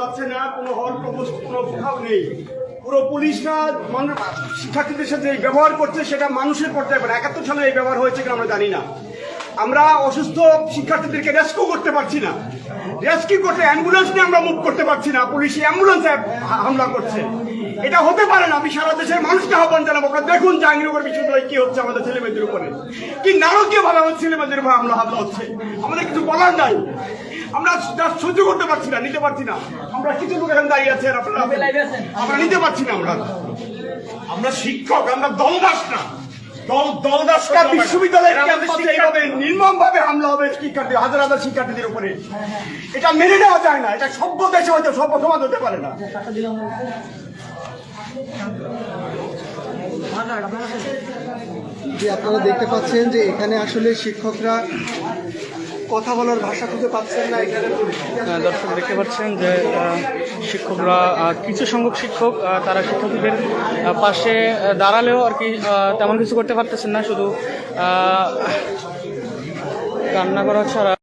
পাচ্ছে না, কোনো হল প্রবোস্ট কোনো কোথাও নেই। পুরো পুলিশরা মানুষ শিক্ষার্থীদের সাথে ব্যবহার করছে, সেটা মানুষের পর্যায়ে পড়ে একাত্তর সালে এই ব্যবহার হয়েছে কিনা আমরা জানি না। আমরা অসুস্থ শিক্ষার্থীদেরকে রেস্কিউ করতে পারছি না। রেস্কিউ করতে অ্যাম্বুলেন্স নিয়ে আমরা মুভ করতে পারছি না। পুলিশ অ্যাম্বুলেন্সে হামলা করছে। এটা হতে পারে না, আমি সারা দেশের মানুষকে আহ্বান জানাব, আপনারা দেখুন জাহাঙ্গীরনগর বিশ্ববিদ্যালয়ে কি হচ্ছে আমাদের ছেলেমেয়েদের উপরে। কি নারকীয় ভাবে আমাদের ছেলেমেয়েদের উপর হামলা হামলা হচ্ছে। আমাদের কিছু বলার নাই। আমরা যা সহ্য করতে পারছি না নিতে পারছি না। আমরা কিছু লোক এখানে দাঁড়িয়ে আছি আপনারা আমরা নিতে পারছি না আমরা। আমরা শিক্ষক আমরা দলদাস না। দল দলদাস না। বিশ্ববিদ্যালয়ের ক্যাম্পাসে এইভাবে নির্মম ভাবে হামলা হবে শিক্ষার্থী হাজার হাজার শিক্ষার্থীদের উপরে। এটা মেনে নেওয়া যায় না। এটা সভ্য দেশে হয়তো সভ্য সমাজ হতে পারে না। যে আপনারা দেখতে পাচ্ছেন যে এখানে আসলে শিক্ষকরা কথা বলার ভাষা খুঁজে পাচ্ছেন না এখানে? দর্শক, দেখতে পাচ্ছেন যে শিক্ষকরা কিছু সংখ্যক শিক্ষক তারা শিক্ষকদের পাশে দাঁড়ালেও আর কি তেমন কিছু করতে পারতেছেন না, শুধু কান্না করা ছাড়া